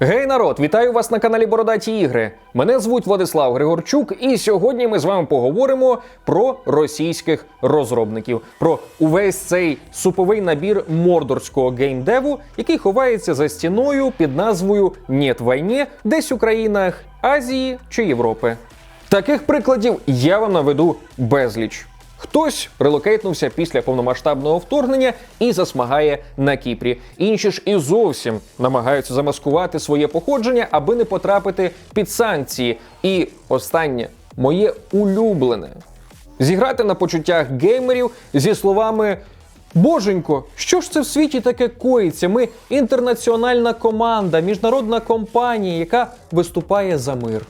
Гей, народ, вітаю вас на каналі Бородаті Ігри. Мене звуть Владислав Григорчук, і сьогодні ми з вами поговоримо про російських розробників, про увесь цей суповий набір мордорського геймдеву, який ховається за стіною під назвою «Нєт війні» десь у країнах Азії чи Європи. Таких прикладів я вам наведу безліч. Хтось релокейтнувся після повномасштабного вторгнення і засмагає на Кіпрі. Інші ж і зовсім намагаються замаскувати своє походження, аби не потрапити під санкції. І останнє моє улюблене зіграти на почуттях геймерів зі словами. Боженько, що ж це в світі таке коїться? Ми інтернаціональна команда, міжнародна компанія, яка виступає за мир.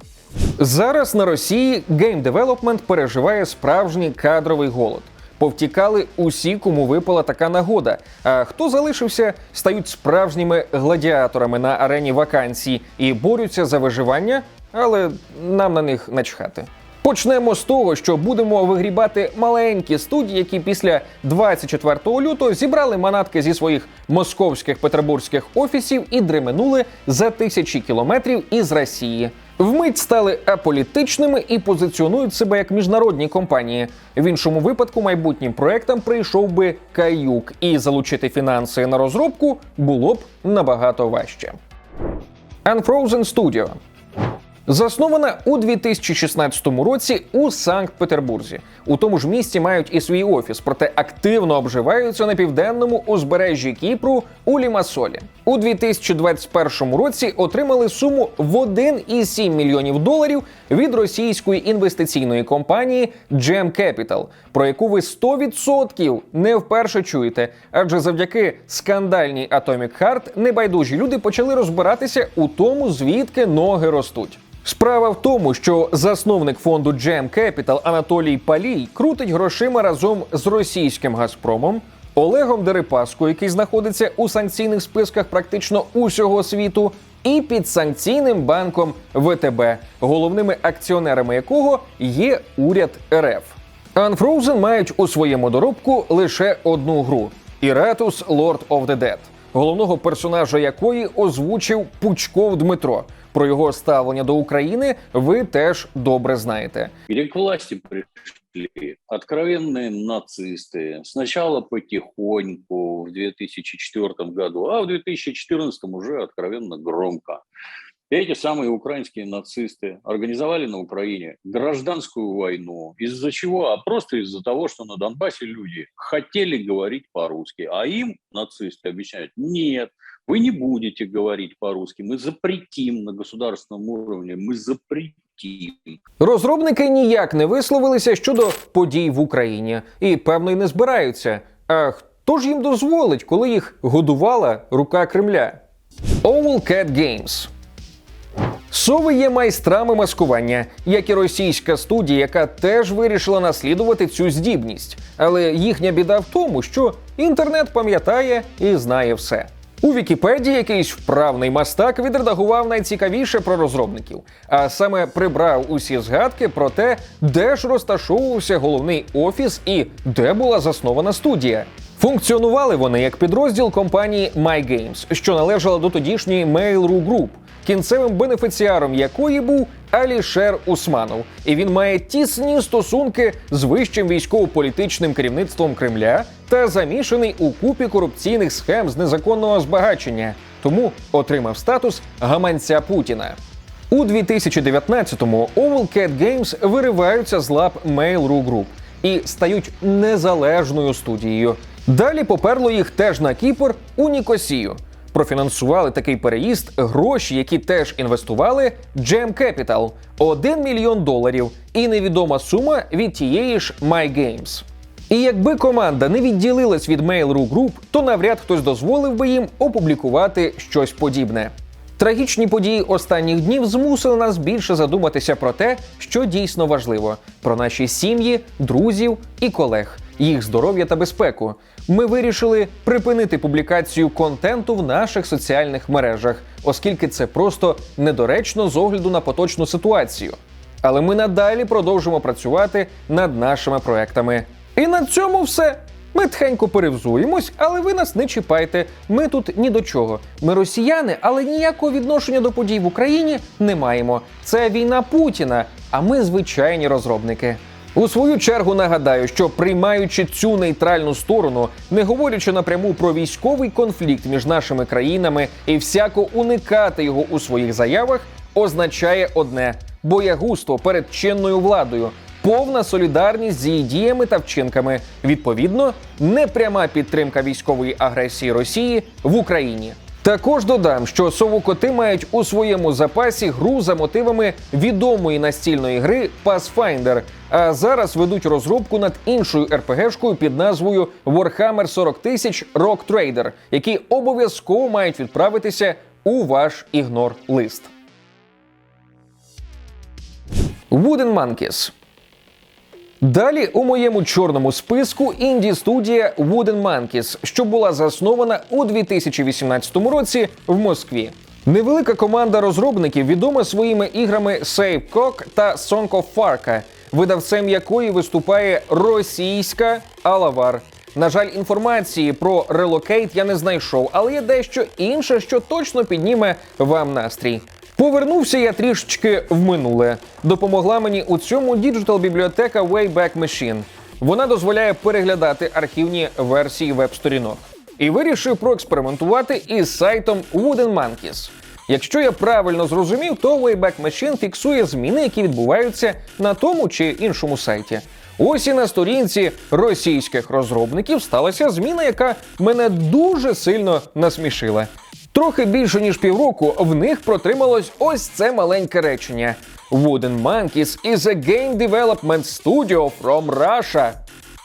Зараз на Росії гейм девелопмент переживає справжній кадровий голод. Повтікали усі, кому випала така нагода. А хто залишився, стають справжніми гладіаторами на арені вакансій і борються за виживання, але нам на них начхати. Почнемо з того, що будемо вигрібати маленькі студії, які після 24 лютого зібрали манатки зі своїх московських петербурзьких офісів і дременули за тисячі кілометрів із Росії. Вмить стали аполітичними і позиціонують себе як міжнародні компанії. В іншому випадку майбутнім проектам прийшов би каюк, і залучити фінанси на розробку було б набагато важче. Unfrozen Studio Заснована у 2016 році у Санкт-Петербурзі. У тому ж місті мають і свій офіс, проте активно обживаються на південному узбережжі Кіпру у Лімасолі. У 2021 році отримали суму в 1,7 мільйонів доларів від російської інвестиційної компанії Gem Capital, про яку ви 100% не вперше чуєте. Адже завдяки скандальній Atomic Heart небайдужі люди почали розбиратися у тому, звідки ноги ростуть. Справа в тому, що засновник фонду Gem Capital Анатолій Палій крутить грошима разом з російським Газпромом, Олегом Дерипаско, який знаходиться у санкційних списках практично усього світу, і підсанкційним банком ВТБ, головними акціонерами якого є уряд РФ. Unfrozen мають у своєму доробку лише одну гру Iratus Lord of the Dead, головного персонажа якої озвучив Пучков Дмитро. Про його ставлення до України ви теж добре знаєте. где к власти пришли откровенные нацисты. Сначала потихоньку в 2004 году, а в 2014 уже откровенно громко. Эти самые украинские нацисты организовали на Украине гражданскую войну. Из-за чего? А просто из-за того, что на Донбассе люди хотели говорить по-русски. А им нацисты объясняют, нет, вы не будете говорить по-русски. Мы запретим на государственном уровне, мы запретим. Розробники ніяк не висловилися щодо подій в Україні і певно й не збираються. А хто ж їм дозволить, коли їх годувала рука Кремля? Owl Cat Games Сови є майстрами маскування, як і російська студія, яка теж вирішила наслідувати цю здібність. Але їхня біда в тому, що інтернет пам'ятає і знає все. У Вікіпедії якийсь вправний мастак відредагував найцікавіше про розробників, а саме прибрав усі згадки про те, де ж розташовувався головний офіс і де була заснована студія. Функціонували вони як підрозділ компанії MyGames, що належала до тодішньої Mail.ru Group, кінцевим бенефіціаром якої був Алішер Усманов, і він має тісні стосунки з вищим військово-політичним керівництвом Кремля та замішаний у купі корупційних схем з незаконного збагачення, тому отримав статус гаманця Путіна. У 2019-му Owl Cat Games вириваються з лап Mail.ru Group і стають незалежною студією. Далі поперло їх теж на Кіпр у Нікосію. Профінансували такий переїзд гроші, які теж інвестували Gem Capital – 1 мільйон доларів і невідома сума від тієї ж MyGames. І якби команда не відділилась від Mail.ru Group, то навряд хтось дозволив би їм опублікувати щось подібне. Трагічні події останніх днів змусили нас більше задуматися про те, що дійсно важливо: про наші сім'ї, друзів і колег, їх здоров'я та безпеку. Ми вирішили припинити публікацію контенту в наших соціальних мережах, оскільки це просто недоречно з огляду на поточну ситуацію. Але ми надалі продовжимо працювати над нашими проектами. І на цьому все. Ми тхенько перевзуємось, але ви нас не чіпайте. Ми тут ні до чого. Ми росіяни, але ніякого відношення до подій в Україні не маємо. Це війна Путіна, а ми звичайні розробники. У свою чергу нагадаю, що приймаючи цю нейтральну сторону, не говорячи напряму про військовий конфлікт між нашими країнами і всяко уникати його у своїх заявах, означає одне боягузтво перед чинною владою, повна солідарність з її діями та вчинками, відповідно, непряма підтримка військової агресії Росії в Україні. Також додам, що совокоти мають у своєму запасі гру за мотивами відомої настільної гри Pathfinder, а зараз ведуть розробку над іншою РПГшкою під назвою Warhammer 40 тисяч Rock Trader, які обов'язково мають відправитися у ваш ігнор лист. Wooden Monkeys Далі у моєму чорному списку інді студія Wooden Monkeys, що була заснована у 2018 році в Москві. Невелика команда розробників відома своїми іграми Save Cock та Song of Farka, видавцем якої виступає російська Алавар. На жаль, інформації про Relocate я не знайшов, але є дещо інше, що точно підніме вам настрій. Повернувся я трішечки в минуле. Допомогла мені у цьому діджитал-бібліотека Wayback Machine. Вона дозволяє переглядати архівні версії веб-сторінок. І вирішив проекспериментувати із сайтом Wooden Monkeys. Якщо я правильно зрозумів, то Wayback Machine фіксує зміни, які відбуваються на тому чи іншому сайті. Ось і на сторінці російських розробників сталася зміна, яка мене дуже сильно насмішила. Трохи більше ніж півроку в них протрималось ось це маленьке речення: Wooden Monkeys is a game development studio from Russia.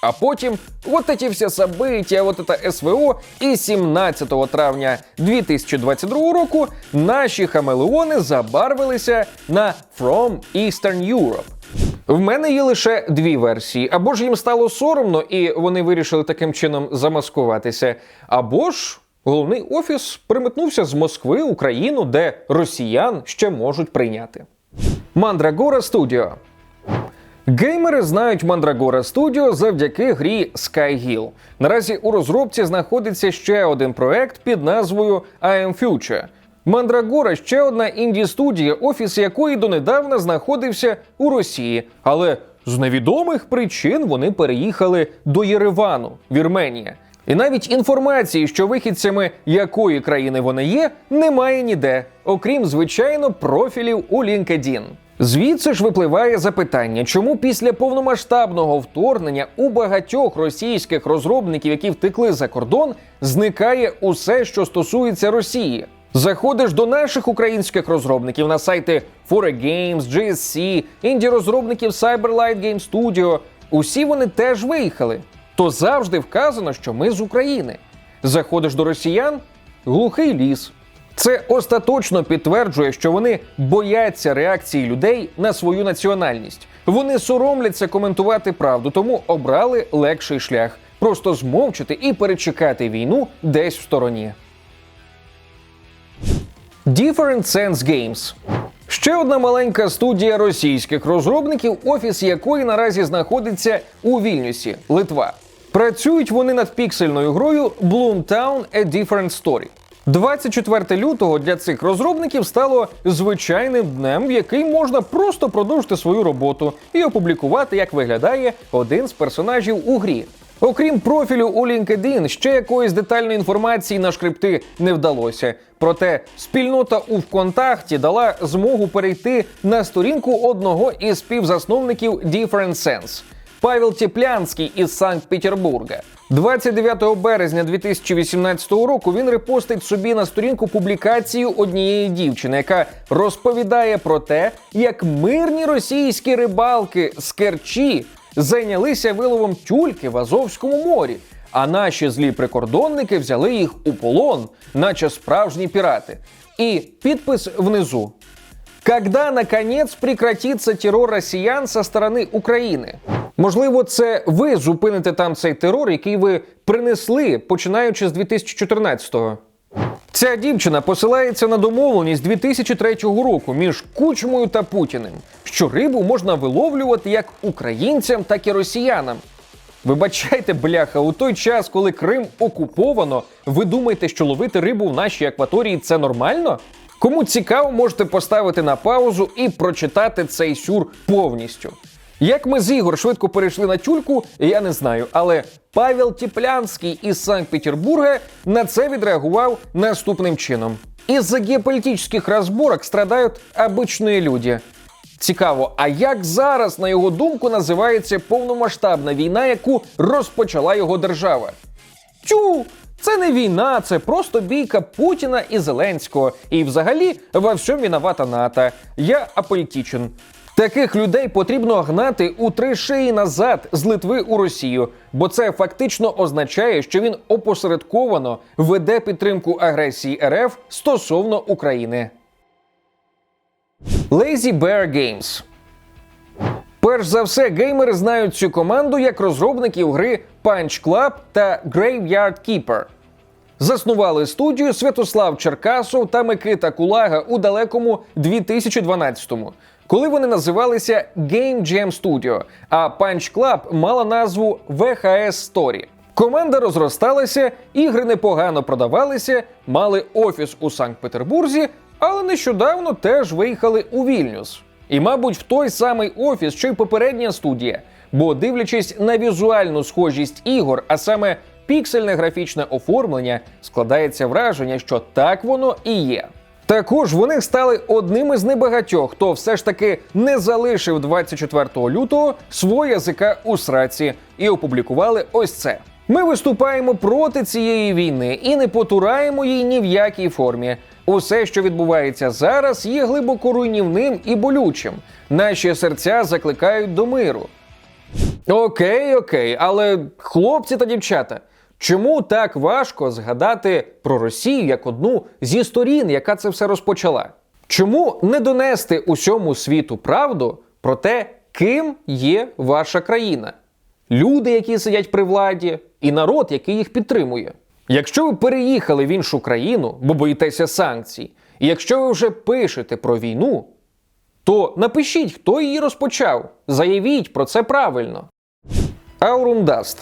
А потім вот эти все события, вот это СВО, і 17 травня 2022 року наші хамелеони забарвилися на From Eastern Europe. В мене є лише дві версії: або ж їм стало соромно, і вони вирішили таким чином замаскуватися, або ж головний офіс приметнувся з Москви, Україну, де росіян ще можуть прийняти. Мандрагора Studio Геймери знають Mandragora Studio завдяки грі Skyhill. Наразі у розробці знаходиться ще один проект під назвою I Am Future. Мандрагора ще одна інді студія, офіс якої донедавна знаходився у Росії, але з невідомих причин вони переїхали до Єревану, Вірменія. І навіть інформації, що вихідцями якої країни вони є, немає ніде, окрім звичайно профілів у LinkedIn. Звідси ж випливає запитання, чому після повномасштабного вторгнення у багатьох російських розробників, які втекли за кордон, зникає усе, що стосується Росії. Заходиш до наших українських розробників на сайти 4Games, GSC, інді-розробників Cyberlight Game Studio. Усі вони теж виїхали. То завжди вказано, що ми з України. Заходиш до росіян глухий ліс. Це остаточно підтверджує, що вони бояться реакції людей на свою національність. Вони соромляться коментувати правду, тому обрали легший шлях просто змовчати і перечекати війну десь в стороні. Different Sense Games Ще одна маленька студія російських розробників, офіс якої наразі знаходиться у Вільнюсі, Литва. Працюють вони над піксельною грою Bloomtown A Different Story. 24 лютого для цих розробників стало звичайним днем, в який можна просто продовжити свою роботу і опублікувати, як виглядає один з персонажів у грі. Окрім профілю у LinkedIn, ще якоїсь детальної інформації на шкрипти не вдалося. Проте спільнота у ВКонтакті дала змогу перейти на сторінку одного із співзасновників Different Sense. Павел Теплянський із Санкт-Петербурга. 29 березня 2018 року він репостить собі на сторінку публікацію однієї дівчини, яка розповідає про те, як мирні російські рибалки з Керчі зайнялися виловом тюльки в Азовському морі. А наші злі прикордонники взяли їх у полон, наче справжні пірати. І підпис внизу. Когда, наконец, прекратиться терор росіян со сторони України? Можливо, це ви зупините там цей терор, який ви принесли, починаючи з 2014-го. Ця дівчина посилається на домовленість 2003 року між Кучмою та Путіним, що рибу можна виловлювати як українцям, так і росіянам. Вибачайте, бляха, у той час, коли Крим окуповано, ви думаєте, що ловити рибу в нашій акваторії це нормально? Кому цікаво, можете поставити на паузу і прочитати цей сюр повністю. Як ми з Ігор швидко перейшли на тюльку, я не знаю, але Павел Тіплянський із Санкт-Петербурга на це відреагував наступним чином: із-за геополітичних розборок страдають обичні люди. Цікаво, а як зараз, на його думку, називається повномасштабна війна, яку розпочала його держава? Тю, це не війна, це просто бійка Путіна і Зеленського. І взагалі во всьому виновата НАТО. Я аполітичен. Таких людей потрібно гнати у три шиї назад з Литви у Росію, бо це фактично означає, що він опосередковано веде підтримку агресії РФ стосовно України. Lazy Bear Games Перш за все, геймери знають цю команду як розробників гри Punch Club та Graveyard Keeper. Заснували студію Святослав Черкасов та Микита Кулага у далекому 2012-му, коли вони називалися Game Jam Studio, а Punch Club мала назву VHS Story. Команда розросталася, ігри непогано продавалися, мали офіс у Санкт-Петербурзі, але нещодавно теж виїхали у Вільнюс. І, мабуть, в той самий офіс, що й попередня студія. Бо дивлячись на візуальну схожість ігор, а саме піксельне графічне оформлення, складається враження, що так воно і є. Також вони стали одним із небагатьох, хто все ж таки не залишив 24 лютого свого язика у сраці і опублікували ось це. Ми виступаємо проти цієї війни і не потураємо їй ні в якій формі. Усе, що відбувається зараз, є глибоко руйнівним і болючим. Наші серця закликають до миру. Окей, окей, але хлопці та дівчата, чому так важко згадати про Росію як одну зі сторін, яка це все розпочала? Чому не донести усьому світу правду про те, ким є ваша країна? Люди, які сидять при владі, і народ, який їх підтримує. Якщо ви переїхали в іншу країну, бо боїтеся санкцій, і якщо ви вже пишете про війну, то напишіть, хто її розпочав. Заявіть про це правильно. Dust.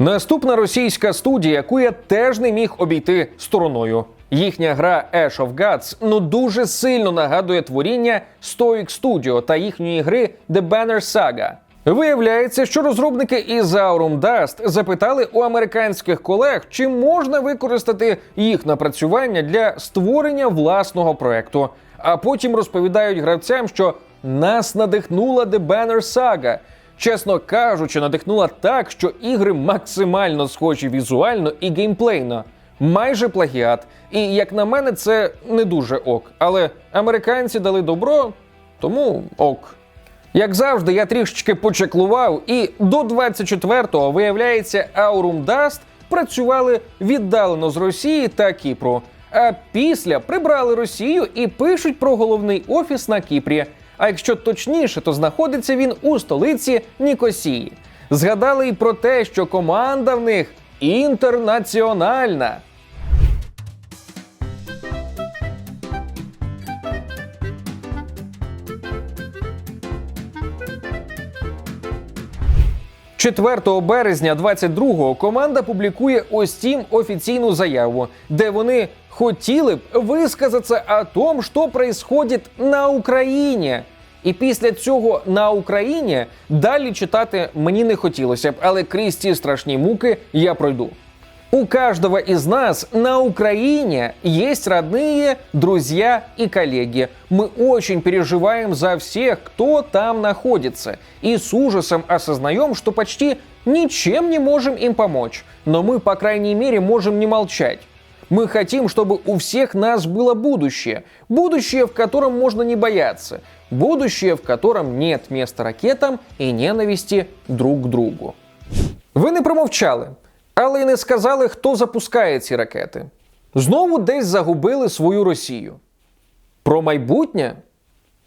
Наступна російська студія, яку я теж не міг обійти стороною. Їхня гра Ash of Gods ну дуже сильно нагадує творіння Stoic Studio та їхньої гри The Banner Saga. Виявляється, що розробники із Aurum Dust запитали у американських колег, чи можна використати їх напрацювання для створення власного проекту. А потім розповідають гравцям, що нас надихнула The Banner Saga. Чесно кажучи, надихнула так, що ігри максимально схожі візуально і геймплейно. Майже плагіат. І як на мене, це не дуже ок. Але американці дали добро, тому ок. Як завжди, я трішечки почеклував, і до 24-го, виявляється, Aurum Dust працювали віддалено з Росії та Кіпру. А після прибрали Росію і пишуть про головний офіс на Кіпрі. А якщо точніше, то знаходиться він у столиці Нікосії. Згадали й про те, що команда в них інтернаціональна. – 4 березня 22-го команда публікує у Steam офіційну заяву, де вони хотіли б висказатися о том, що происходит на Україні. І після цього на Україні далі читати мені не хотілося б, але крізь ці страшні муки я пройду. У каждого из нас на Украине есть родные, друзья и коллеги. Мы очень переживаем за всех, кто там находится, и с ужасом осознаем, что почти ничем не можем им помочь. Но мы, по крайней мере, можем не молчать. Мы хотим, чтобы у всех нас было будущее. Будущее, в котором можно не бояться. Будущее, в котором нет места ракетам и ненависти друг к другу. Ви не промовчали, але й не сказали, хто запускає ці ракети. Знову десь загубили свою Росію. Про майбутнє?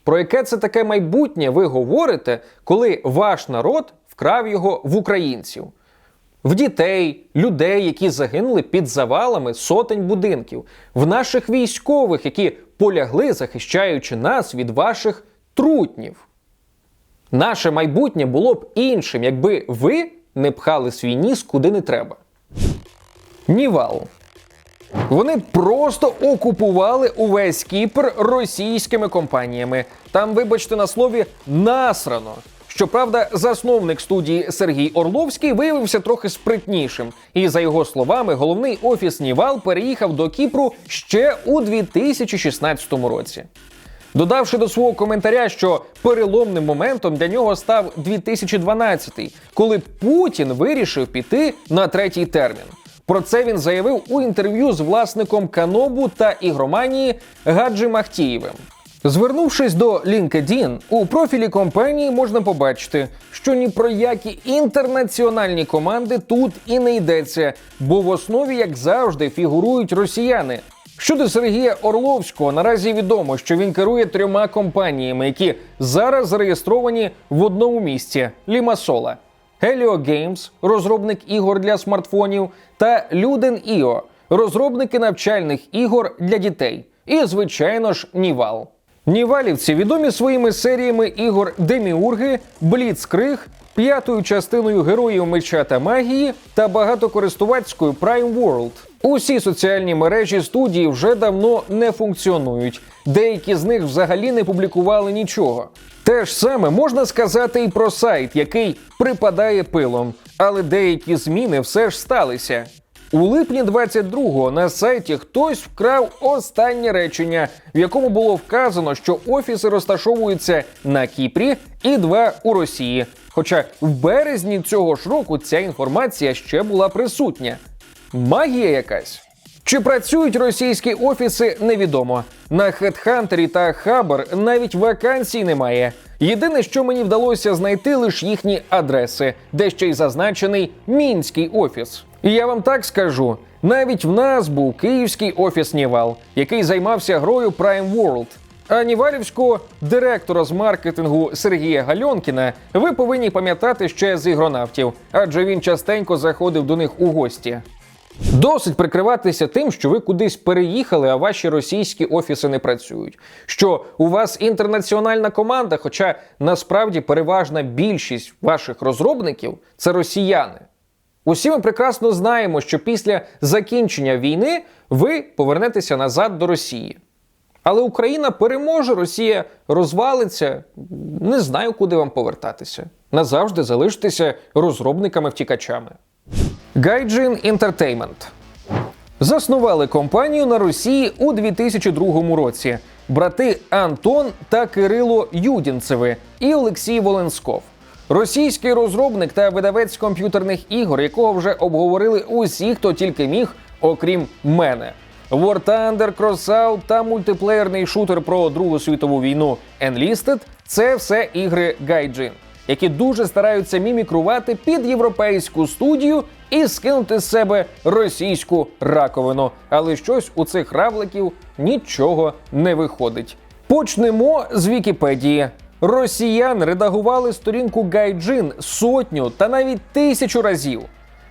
Про яке це таке майбутнє ви говорите, коли ваш народ вкрав його в українців? В дітей, людей, які загинули під завалами сотень будинків, в наших військових, які полягли, захищаючи нас від ваших трутнів. Наше майбутнє було б іншим, якби ви не пхали свій ніс куди не треба. Нівал. Вони просто окупували увесь Кіпр російськими компаніями. Там, вибачте на слові, насрано. Щоправда, засновник студії Сергій Орловський виявився трохи спритнішим, і за його словами, головний офіс Нівал переїхав до Кіпру ще у 2016 році. Додавши до свого коментаря, що переломним моментом для нього став 2012, коли Путін вирішив піти на третій термін. Про це він заявив у інтерв'ю з власником Канобу та ігроманії Гаджі Махтієвим. Звернувшись до LinkedIn, у профілі компанії можна побачити, що ні про які інтернаціональні команди тут і не йдеться, бо в основі, як завжди, фігурують росіяни. Щодо Сергія Орловського, наразі відомо, що він керує трьома компаніями, які зараз зареєстровані в одному місці Лімасола. Helio Games – розробник ігор для смартфонів, та Luden.io – розробники навчальних ігор для дітей. І, звичайно ж, Нівал. Нівалівці відомі своїми серіями ігор Деміурги, Бліцкриг, п'ятою частиною Героїв меча та магії та багатокористувацькою Prime World. Усі соціальні мережі студії вже давно не функціонують. Деякі з них взагалі не публікували нічого. Те ж саме можна сказати і про сайт, який припадає пилом, але деякі зміни все ж сталися. У липні 22-го на сайті хтось вкрав останнє речення, в якому було вказано, що офіси розташовуються на Кіпрі і два у Росії. Хоча в березні цього ж року ця інформація ще була присутня. Магія якась. Чи працюють російські офіси, невідомо. На HeadHunter та Хабр навіть вакансій немає. Єдине, що мені вдалося знайти, лише їхні адреси, де ще й зазначений мінський офіс. І я вам так скажу: навіть в нас був київський офіс Нівал, який займався грою Prime World. А Нівалівського директора з маркетингу Сергія Гальонкіна ви повинні пам'ятати ще з ігронавтів, адже він частенько заходив до них у гості. Досить прикриватися тим, що ви кудись переїхали, а ваші російські офіси не працюють. Що у вас інтернаціональна команда, хоча насправді переважна більшість ваших розробників це росіяни. Усі ми прекрасно знаємо, що після закінчення війни ви повернетеся назад до Росії. Але Україна переможе, Росія розвалиться. Не знаю, куди вам повертатися. Назавжди залишитеся розробниками-втікачами. Gaijin Entertainment заснували компанію на Росії у 2002 році. Брати Антон та Кирило Юдінцеви і Олексій Воленсков. Російський розробник та видавець комп'ютерних ігор, якого вже обговорили усі, хто тільки міг, окрім мене. War Thunder, Crossout та мультиплеєрний шутер про Другу світову війну Enlisted – це все ігри Gaijin, які дуже стараються мімікрувати під європейську студію і скинути з себе російську раковину. Але щось у цих равликів нічого не виходить. Почнемо з Вікіпедії. Росіяни редагували сторінку Гайджин сотню та навіть тисячу разів.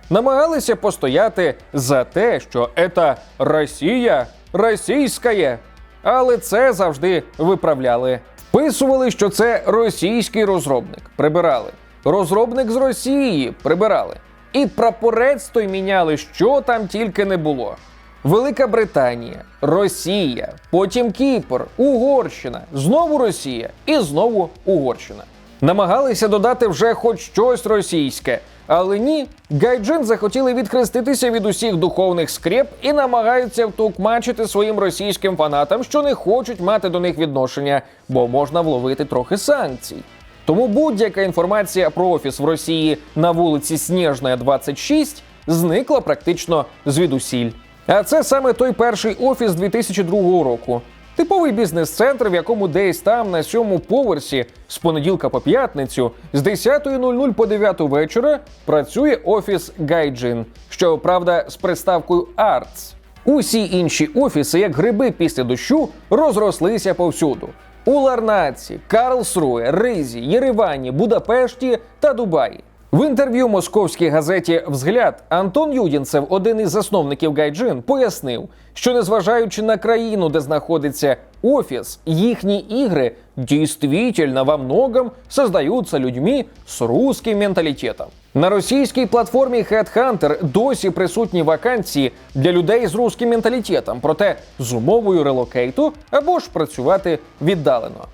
Намагалися постояти за те, що це Росія російська, але це завжди виправляли. Вписували, що це російський розробник, прибирали. Розробник з Росії прибирали. І прапорець той міняли, що там тільки не було. Велика Британія, Росія, потім Кіпр, Угорщина, знову Росія і знову Угорщина. Намагалися додати вже хоч щось російське, але ні, Гайджин захотіли відхреститися від усіх духовних скреп і намагаються втукмачити своїм російським фанатам, що не хочуть мати до них відношення, бо можна вловити трохи санкцій. Тому будь-яка інформація про офіс в Росії на вулиці Снежна, 26 зникла практично звідусіль. А це саме той перший офіс 2002 року. Типовий бізнес-центр, в якому десь там на сьомому поверсі з понеділка по п'ятницю з 10.00 по 9 вечора працює офіс Гайджин, що правда з приставкою Arts. Усі інші офіси, як гриби після дощу, розрослися повсюду. У Ларнаці, Карлсруе, Ризі, Єревані, Будапешті та Дубаї. В інтерв'ю московській газеті Взгляд Антон Юдінцев, один із засновників Гайджин, пояснив, що незважаючи на країну, де знаходиться офіс, їхні ігри дійсно во многом создаються людьми з русським менталітетом. На російській платформі Headhunter досі присутні вакансії для людей з русським менталітетом, проте з умовою релокейту або ж працювати віддалено.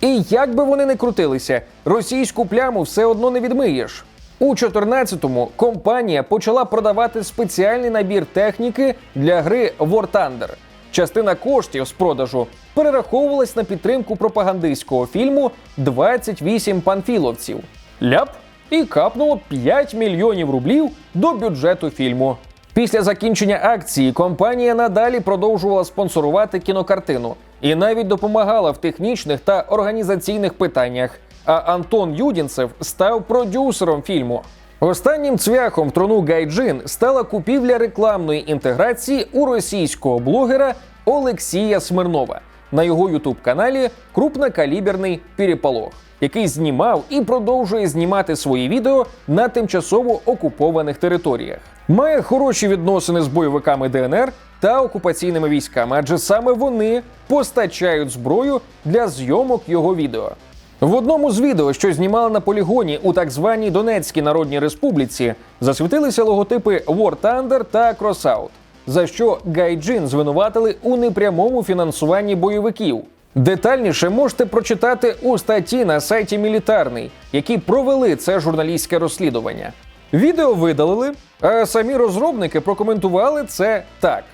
І як би вони не крутилися, російську пляму все одно не відмиєш. У 14-му компанія почала продавати спеціальний набір техніки для гри War Thunder. Частина коштів з продажу перераховувалась на підтримку пропагандистського фільму «28 панфіловців. Ляп і капнуло 5 мільйонів рублів до бюджету фільму. Після закінчення акції компанія надалі продовжувала спонсорувати кінокартину і навіть допомагала в технічних та організаційних питаннях. А Антон Юдінцев став продюсером фільму. Останнім цвяхом трону Гайджин стала купівля рекламної інтеграції у російського блогера Олексія Смирнова на його ютуб-каналі Крупнокаліберний переполох, який знімав і продовжує знімати свої відео на тимчасово окупованих територіях. Має хороші відносини з бойовиками ДНР та окупаційними військами, адже саме вони постачають зброю для зйомок його відео. В одному з відео, що знімали на полігоні у так званій Донецькій Народній Республіці, засвітилися логотипи War Thunder та Crossout, за що Гайджин звинуватили у непрямому фінансуванні бойовиків. Детальніше можете прочитати у статті на сайті Мілітарний, які провели це журналістське розслідування. Відео видалили, а самі розробники прокоментували це так.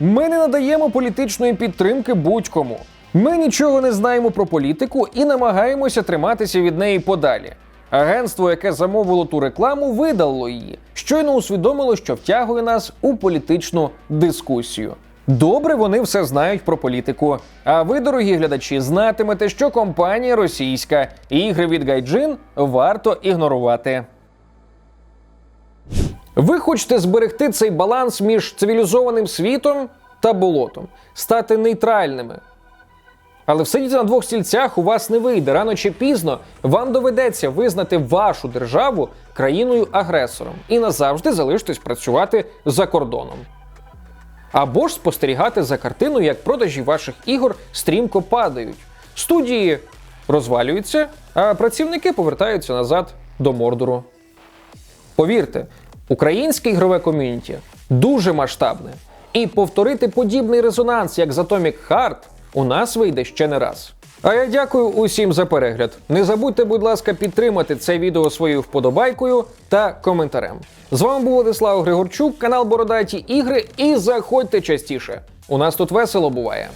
Ми не надаємо політичної підтримки будь-кому. Ми нічого не знаємо про політику і намагаємося триматися від неї подалі. Агентство, яке замовило ту рекламу, видалило її, щойно усвідомило, що втягує нас у політичну дискусію. Добре, вони все знають про політику. А ви, дорогі глядачі, знатимете, що компанія російська ігри від Гайджин варто ігнорувати. Ви хочете зберегти цей баланс між цивілізованим світом та болотом, стати нейтральними. Але всидіти на двох стільцях у вас не вийде. Рано чи пізно вам доведеться визнати вашу державу країною-агресором і назавжди залишитись працювати за кордоном. Або ж спостерігати за картиною, як продажі ваших ігор стрімко падають. Студії розвалюються, а працівники повертаються назад до Мордору. Повірте, українське ігрове ком'юніті дуже масштабне. І повторити подібний резонанс, як з Atomic Heart, у нас вийде ще не раз. А я дякую усім за перегляд. Не забудьте, будь ласка, підтримати це відео своєю вподобайкою та коментарем. З вами був Владислав Григорчук, канал Бородаті Ігри, і заходьте частіше. У нас тут весело буває.